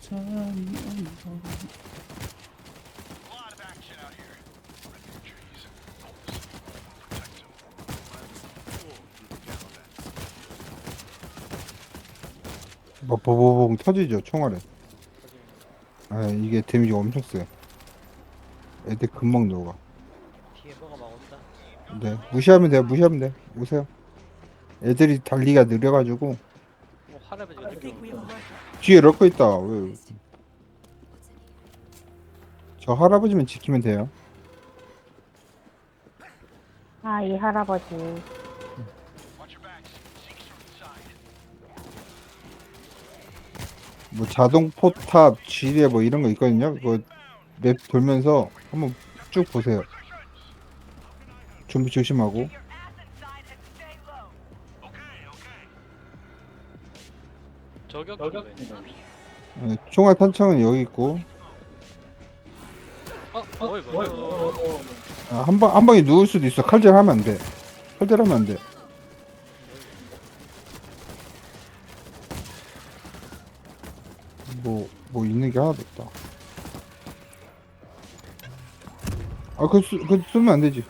잠이. 뭐 보보봉 터지죠 총알에. 아 이게 데미지가 엄청 세요. 애들 금방 녹아. 뒤에 뭐가 막 온다. 네 무시하면 돼요 무시하면 돼 오세요. 애들이 달리기가 느려가지고 뭐 할아버지가 느끼는 뒤에 럭커 있다. 왜? 저 할아버지만 지키면 돼요. 아, 이 할아버지. 뭐 자동 포탑, 지뢰 뭐 이런 거 있거든요. 그거 맵 돌면서 한번 쭉 보세요. 준비 조심하고. 저격 왜? 네, 총알 탄창은 여기 있고 어, 어, 이거. 아, 한 방 한 방에 누울 수도 있어. 칼질 하면 안 돼. 칼질 하면 안 돼. 뭐, 뭐 있는 게 하나도 없다. 아, 그, 쓰, 그 쓰면 안 되지.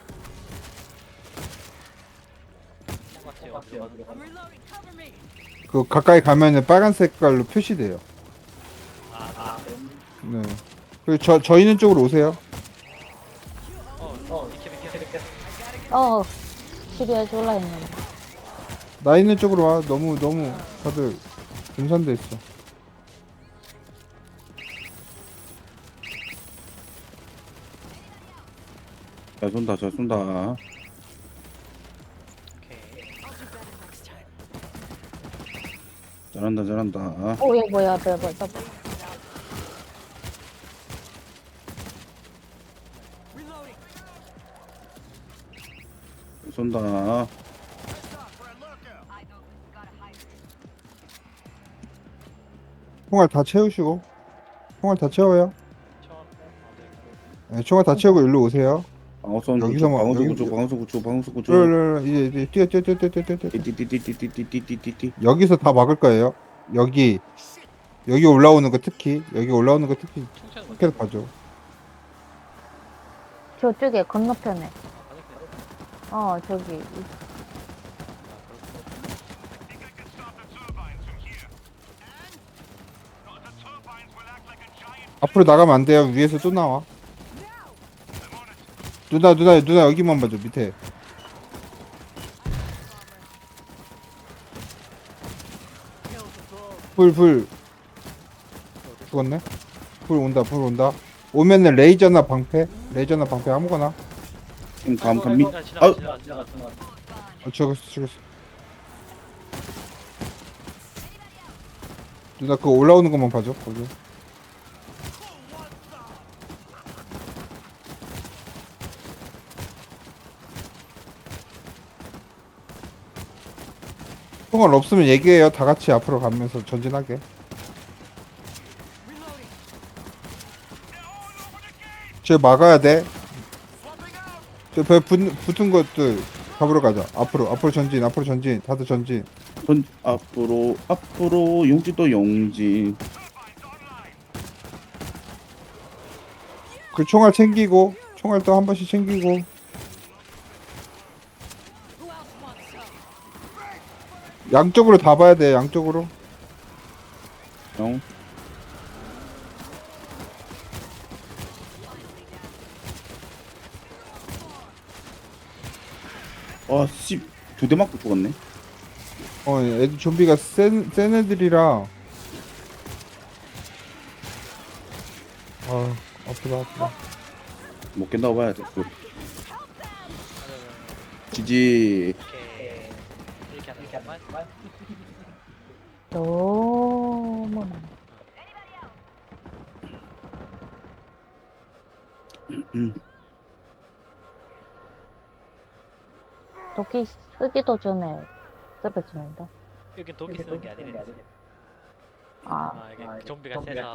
같아요. 그 가까이 가면은 빨간 색깔로 표시돼요. 아, 아. 네. 그 저, 저 있는 쪽으로 오세요. 어, 어, 비켜, 비켜, 비켜. 어, 줄라 했는데. 나 있는 쪽으로 와. 너무, 너무 다들 분산돼 있어. 잘 쏜다 잘 쏜다 잘한다 잘한다 오, 얘 뭐야, 저, 뭐, 저, 잘 쏜다 총알 다 채우시고. 총알 다 채워요. 네, 총알 다 채우고 일로 오세요. 방어선 여기서 구조 막- 방어선 여기- 구조 방어선 구조 방어선 구조 르르르, 이제, 이제 뛰어, 뛰어, 뛰어, 뛰어, 뛰어, 뛰어. 띠띠띠띠띠띠띠띠띠 여기서 다 막을 거예요. 여기 여기 올라오는 거 특히 여기 올라오는 거 특히 계속 봐줘. 저쪽에 건너편에. 아, 어, 저기. 앞으로 나가면 안 돼요. 위에서 또 나와. 누나 누나 누나 여기만 봐줘 밑에. 불 불. 죽었네. 불 온다 불 온다. 오면은 레이저나 방패 레이저나 방패 아무거나. 지금 아우 지나가, 지나가. 어, 죽었어 죽었어. 누나 그거 올라오는 것만 봐줘 거기. 총알 없으면 얘기해요. 다 같이 앞으로 가면서 전진하게. 쟤 막아야 돼. 저배 붙은 것들 잡으러 가자. 앞으로 앞으로 전진 앞으로 전진 다들 전진. 전 앞으로 앞으로 용지도 용지 그 총알 챙기고 총알 또 한 번씩 챙기고 양쪽으로 다 봐야 돼 양쪽으로 영 와, 씨, 두 대 맞고 죽었네. 어 애들 좀비가 센, 센 애들이라 아 아프다 아프다 못 깬다고 봐야 돼. 그. 지지. 오케이. 이렇게 하는 게 맞. 너무 많아. 도끼 쓰기도 전에 쓰러집니다. 여기 독이 쓰는 게 아니네. 아, 아, 이게 좀비가 세서